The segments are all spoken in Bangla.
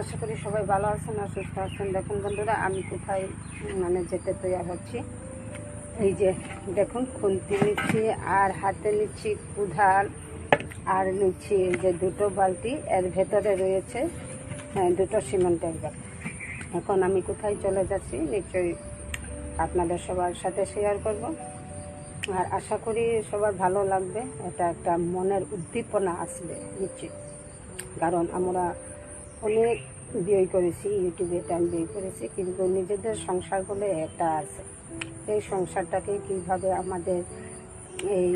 আশা করি সবাই ভালো আছেন আর সুস্থ আছেন। দেখুন বন্ধুরা আমি কোথায় মানে যেতে তৈরি হচ্ছি। এই যে দেখুন খুন্তি নিচ্ছি আর হাতে নিচ্ছি কুধাল আর নিচ্ছি এই যে দুটো বালতি এর ভেতরে রয়েছে হ্যাঁ, দুটো সিমেন্টের ব্যাগ। এখন আমি কোথায় চলে যাচ্ছি নিশ্চয়ই আপনাদের সবার সাথে শেয়ার করব। আর আশা করি সবার ভালো লাগবে এটা একটা মনের উদ্দীপনা আসবে নিশ্চয়ই। কারণ আমরা অনেক বিয়ে করেছি ইউটিউবে টাইম বিয়ে করেছি কিন্তু নিজেদের সংসার বলে একটা আছে। এই সংসারটাকে কীভাবে আমাদের এই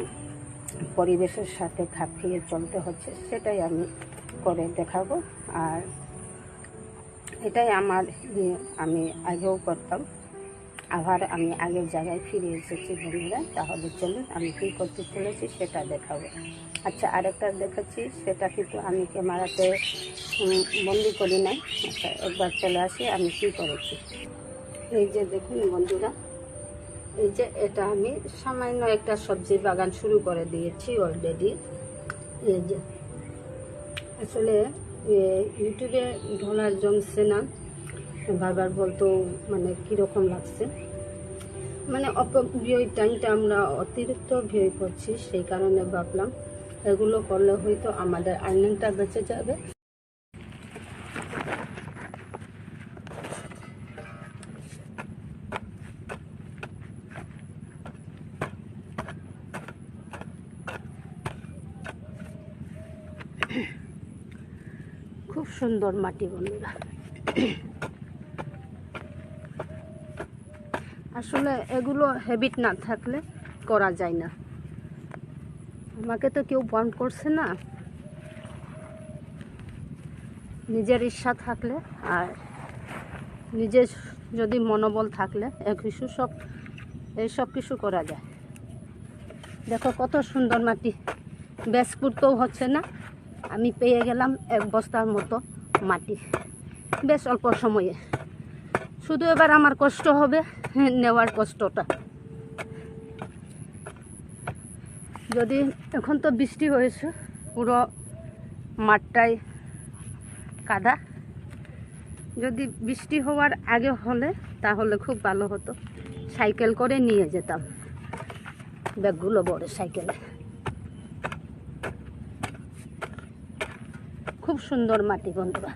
পরিবেশের সাথে খাপ খেয়ে চলতে হচ্ছে সেটাই আমি করে দেখাবো। আর এটাই আমার ইয়ে, আমি আগেও করতাম। আবার আমি আগের জায়গায় ফিরে এসেছি বন্ধুরা, তাহলে চলুন আমি কী করতে চলেছি সেটা দেখাবো। আচ্ছা আরেকটা দেখাচ্ছি, সেটা কিন্তু আমি ক্যামেরাতে বন্দি করি নাই। আচ্ছা একবার চলে আসি, আমি কী করেছি? এই যে দেখুন বন্ধুরা, এই যে এটা আমি সামান্য একটা সবজি বাগান শুরু করে দিয়েছি অলরেডি এই যে, আসলে ইউটিউবে ঢোলার জমছে না বারবার বলতো মানে কীরকম লাগছে? মানে অপব্যয় টাইমটা আমরা অতিরিক্ত ব্যয় করছি, সেই কারণে ভাবলাম এগুলো করলে হয়তো আমাদের আর্নিংটা বেঁচে যাবে। খুব সুন্দর মাটি বন্ধুরা। আসলে এগুলো হ্যাবিট না থাকলে করা যায় না। আমাকে তো কেউ বন্ধ করছে না। নিজের ইচ্ছা থাকলে আর নিজের যদি মনোবল থাকলে এ কিছু সব এই সব কিছু করা যায়। দেখো কত সুন্দর মাটি। বেশ করতেও হচ্ছে না। আমি পেয়ে গেলাম এক বস্তার মতো মাটি। বেশ অল্প সময়ে। শুধু এবার আমার কষ্ট হবে নেওয়ার কষ্টটা। যদি এখন তো বৃষ্টি হয়েছে, পুরো মাঠটাই কাদা। যদি বৃষ্টি হওয়ার আগে হলে তাহলে খুব ভালো হতো। সাইকেল করে নিয়ে যেতাম। ব্যাগগুলো বড় সাইকেলে। খুব সুন্দর মাটি বন্ধুরা।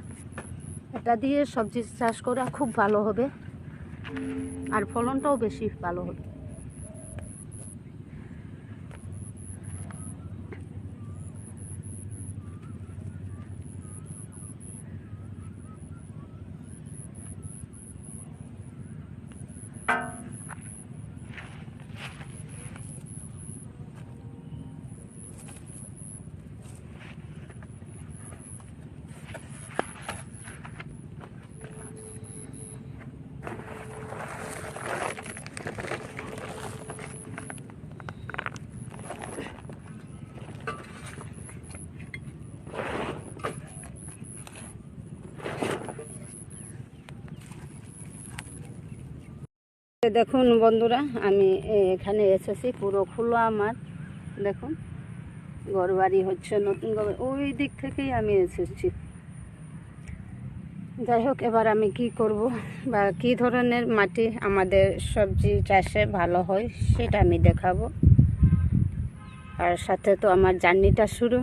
এটা দিয়ে সবজি চাষ করা খুব ভালো হবে। আর ফলনটাও বেশি ভালো হবে। দেখুন বন্ধুরা, আমি এখানে এসেছি, পুরো খোলা আমার। দেখুন ঘর বাড়ি হচ্ছে নতুন ওই দিক থেকেই আমি এসেছি। যাই হোক, এবার আমি কি করব বা কি ধরনের মাটি আমাদের সবজি চাষে ভালো হয় সেটা আমি দেখাবো। আর সাথে তো আমার জার্নিটা শুরু।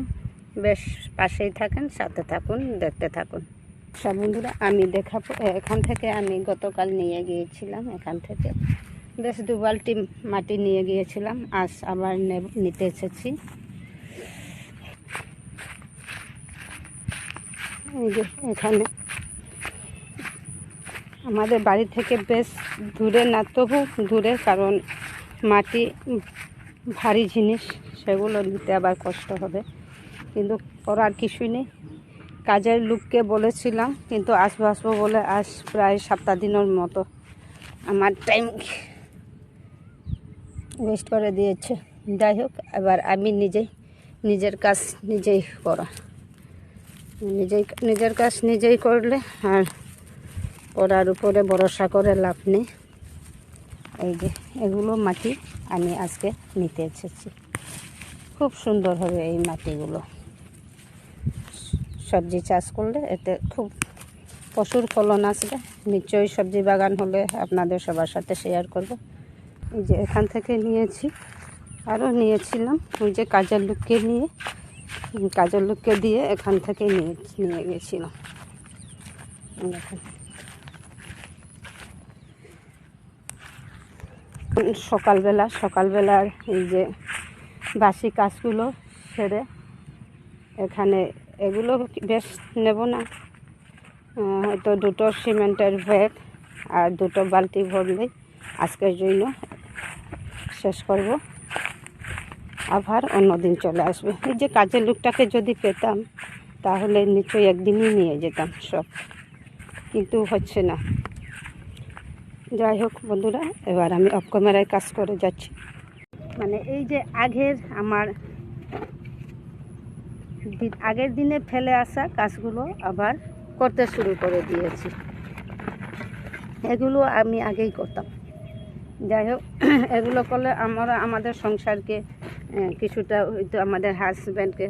বেশ পাশেই থাকেন, সাথে থাকুন, দেখতে থাকুন। সব বন্ধুরা, আমি দেখাবো এখান থেকে আমি গতকাল নিয়ে গিয়েছিলাম, এখান থেকে। বেশ দু বালতি মাটি নিয়ে গিয়েছিলাম, আজ আবার নিতে এসেছি। এখানে। আমাদের বাড়ি থেকে বেশ দূরে না, তবু দূরে, কারণ মাটি ভারী জিনিস, সেগুলো নিতে আবার কষ্ট হবে। কিন্তু করার কিছুই নেই। কাজের লোককে বলেছিলাম, কিন্তু আসব আসব বলে আজ প্রায় সাতটা দিনের মতো আমার টাইম ওয়েস্ট করে দিয়েছে। যাই হোক, এবার আমি নিজেই, নিজের কাজ নিজেই করা। নিজেই, নিজের কাজ নিজেই করলে আর করার উপরে ভরসা করে লাভ নেই। এই যে, এগুলো মাটি আমি আজকে নিতে এসেছি। খুব সুন্দর হবে এই মাটিগুলো। সবজি চাষ করলে এতে খুব প্রচুর ফলন আসবে। নিশ্চয়ই সবজি বাগান হলে আপনাদের সবার সাথে শেয়ার করব। এই যে এখান থেকে নিয়েছি আরও নিয়েছিলাম। ওই যে কাজের লোককে নিয়ে কাজের লোককে দিয়ে এখান থেকে নিয়ে নিয়ে গেছিলাম। সকালবেলা, সকালবেলার এই যে বাসি কাজগুলো সেরে এখানে এগুলো বেশ নেব না। হয়তো দুটো সিমেন্টের ব্যাগ আর দুটো বালতি ভরলেই আজকের জন্য শেষ করব। আবার অন্যদিন চলে আসবে। এই যে কাজের লোকটাকে যদি পেতাম, তাহলে নিশ্চয়ই একদিনই নিয়ে যেতাম সব। কিন্তু হচ্ছে না। যাই হোক বন্ধুরা, এবার আমি অফ ক্যামেরায় কাজ করে যাচ্ছি। মানে এই যে আগের আমার আগের দিনে ফেলে আসা কাজগুলো আবার করতে শুরু করে দিয়েছি। এগুলো আমি আগেই করতাম। যাই হোক, এগুলো করলে আমরা, আমাদের সংসারকে কিছুটা হয়তো আমাদের হাজব্যান্ডকে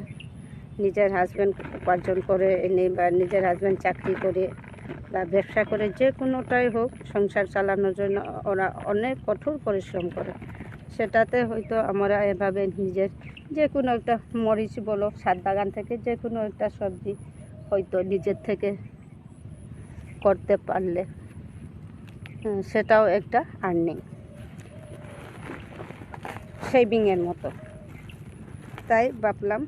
নিজের হাজব্যান্ড উপার্জন করে এনে বা নিজের হাজব্যান্ড চাকরি করে বা ব্যবসা করে, যে কোনোটাই হোক সংসার চালানোর জন্য ওরা অনেক কঠোর পরিশ্রম করে। সেটাতে হয়তো আমরা এভাবে নিজের যে কোনো একটা মরিচ বলো ছাদ বাগান থেকে যে কোনো একটা সবজি হয়তো নিজের থেকে করতে পারলে সেটাও একটা আর্নিং সেভিংয়ের মতো। তাই ভাবলাম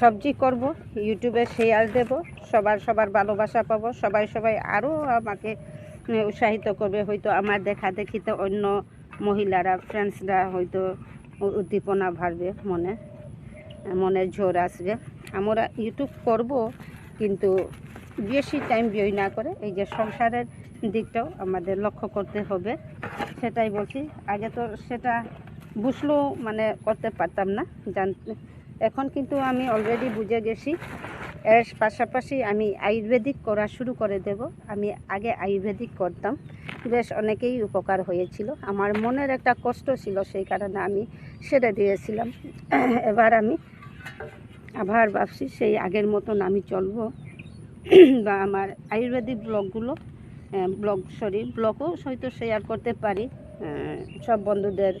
সবজি করব, ইউটিউবে শেয়ার দেব, সবার সবার ভালোবাসা পাবো, সবাই সবাই আরও আমাকে, উৎসাহিত করবে, হয়তো আমার দেখা দেখিতে অন্য মহিলারা ফ্রেন্ডসরা হয়তো উদ্দীপনা বাড়বে মনে মনের জোর আসবে। আমরা ইউটিউব করব, কিন্তু বেশি টাইম ব্যয় না করে এই যে সংসারের দিকটাও আমাদের লক্ষ্য করতে হবে। সেটাই বলছি, আগে তো সেটা বুঝলেও মানে করতে পারতাম না, জান, এখন কিন্তু আমি অলরেডি বুঝে গেছি। এর পাশাপাশি আমি আয়ুর্বেদিক করা শুরু করে দেব। আমি আগে আয়ুর্বেদিক করতাম। বেশ অনেকেই উপকার হয়েছিল। আমার মনের একটা কষ্ট ছিল, সেই কারণে আমি সেরে দিয়েছিলাম। এবার আমি আবার ভাবছি সেই আগের মতন আমি চলবো। বা আমার আয়ুর্বেদিক ব্লগগুলো ব্লগ সরি ব্লগও হয়তো শেয়ার করতে পারি সব বন্ধুদের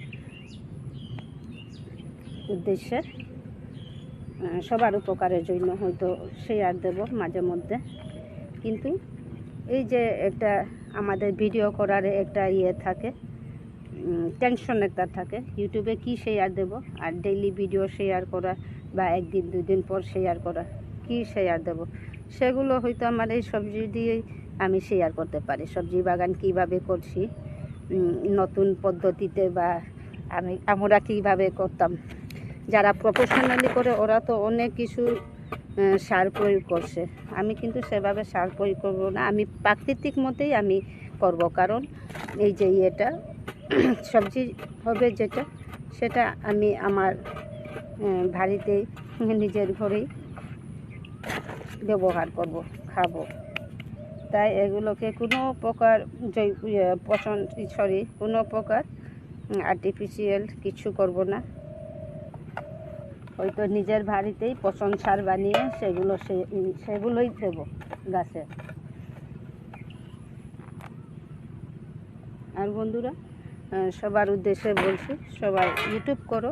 উদ্দেশ্যে। সবার উপকারের জন্য হয়তো শেয়ার দেব মাঝে মধ্যে। কিন্তু এই যে একটা আমাদের ভিডিও করার একটা ইয়ে থাকে টেনশন একটা থাকে। ইউটিউবে কি শেয়ার দেব? আর ডেইলি ভিডিও শেয়ার করা বা একদিন দুই দিন পর শেয়ার করা, কি শেয়ার দেব? সেগুলো হয়তো আমার এই সবজি দিয়েই আমি শেয়ার করতে পারি। সবজি বাগান কীভাবে করছি নতুন পদ্ধতিতে বা আমি, আমরা কীভাবে করতাম? যারা প্রফেশনালি করে, ওরা তো অনেক কিছু সার প্রয়োগ করছে। আমি কিন্তু সেভাবে সার প্রয়োগ করব না। আমি প্রাকৃতিক মতেই আমি করব। কারণ এই যে ইয়েটা সবজি হবে যেটা সেটা আমি আমার আহ, বাড়িতেই নিজের ঘরেই ব্যবহার করব খাব। তাই এগুলোকে কোনো প্রকার জৈ ইয়ে, পচন সরি কোনো প্রকার আর্টিফিশিয়াল কিছু করব না। হয়তো নিজের বাড়িতেই পচন সার বানিয়ে সেগুলো সেগুলোই দেবো গাছে। আর বন্ধুরা সবার উদ্দেশ্যে বলছি, সবাই ইউটিউব করো।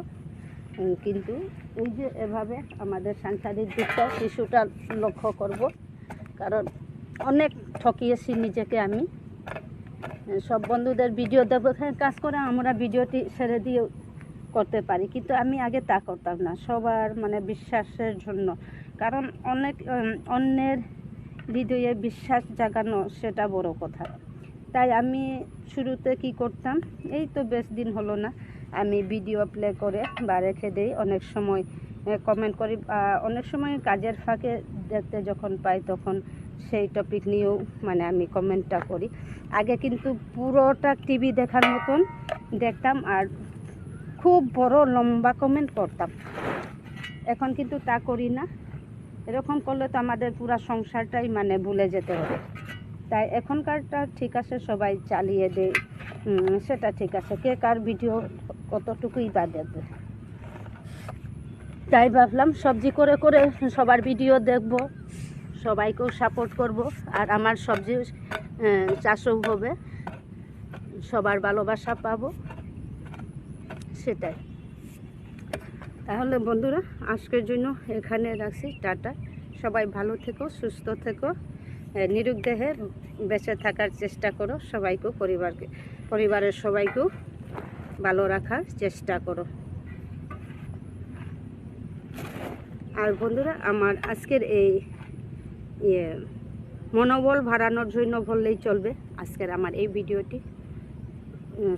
কিন্তু এই যে এভাবে আমাদের সাংসারিক দিকটা কিছুটা লক্ষ্য করব, কারণ অনেক ঠকিয়েছি নিজেকে আমি। সব বন্ধুদের ভিডিও দেবো। হ্যাঁ কাজ করে আমরা ভিডিওটি ছেড়ে দিয়ে করতে পারি, কিন্তু আমি আগে তা করতাম না, সবার মানে বিশ্বাসের জন্য। কারণ অনেক অন্যের হৃদয়ে বিশ্বাস জাগানো সেটা বড় কথা। তাই আমি শুরুতে কি করতাম, এই তো বেশ দিন হলো না, আমি ভিডিও প্লে করে বা রেখে দিই, অনেক সময় কমেন্ট করি অনেক সময় কাজের ফাঁকে দেখতে যখন পাই তখন সেই টপিক নিয়েও মানে আমি কমেন্টটা করি। আগে কিন্তু পুরোটা টিভি দেখার মতন দেখতাম আর খুব বড় লম্বা কমেন্ট করতাম। এখন কিন্তু তা করি না। এরকম করলে তো আমাদের পুরা সংসারটাই মানে ভুলে যেতে হবে। তাই এখনকারটা ঠিক আছে, সবাই চালিয়ে দেয় সেটা ঠিক আছে, কে কার ভিডিও কতটুকুই বা দেখবে। তাই ভাবলাম সবজি করে করে সবার ভিডিও দেখব, সবাইকেও সাপোর্ট করব। আর আমার সবজি চাষও হবে, সবার ভালোবাসা পাবো। সেটাই। তাহলে বন্ধুরা আজকের জন্য এখানে রাখছি টাটা। সবাই ভালো থেকো সুস্থ থেকো। এ, নিরোগ দেহে বেঁচে থাকার চেষ্টা করো সবাইকেও পরিবারকে পরিবারের সবাইকেও ভালো রাখার চেষ্টা করো। আর বন্ধুরা আমার আজকের এই ইয়ে মনোবল বাড়ানোর জন্য বললেই চলবে। আজকের আমার এই ভিডিওটি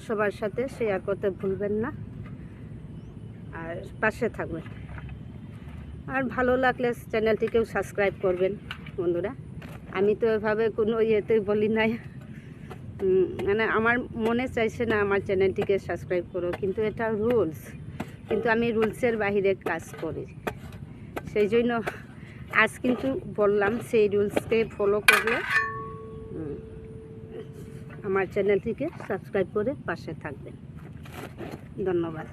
সবার সাথে শেয়ার করতে ভুলবেন না। পাশে থাকবেন। আর ভালো লাগলে চ্যানেলটিকেও সাবস্ক্রাইব করবেন, বন্ধুরা। আমি তো এভাবে কোনো ইয়েতে বলি নাই। মানে আমার মনে চাইছে না আমার চ্যানেলটিকে সাবস্ক্রাইব করো কিন্তু এটা রুলস। কিন্তু আমি রুলসের বাইরে কাজ করি। সেই জন্য আজ কিন্তু বললাম সেই রুলসকে ফলো করলে আমার চ্যানেলটিকে সাবস্ক্রাইব করে পাশে থাকবেন। ধন্যবাদ।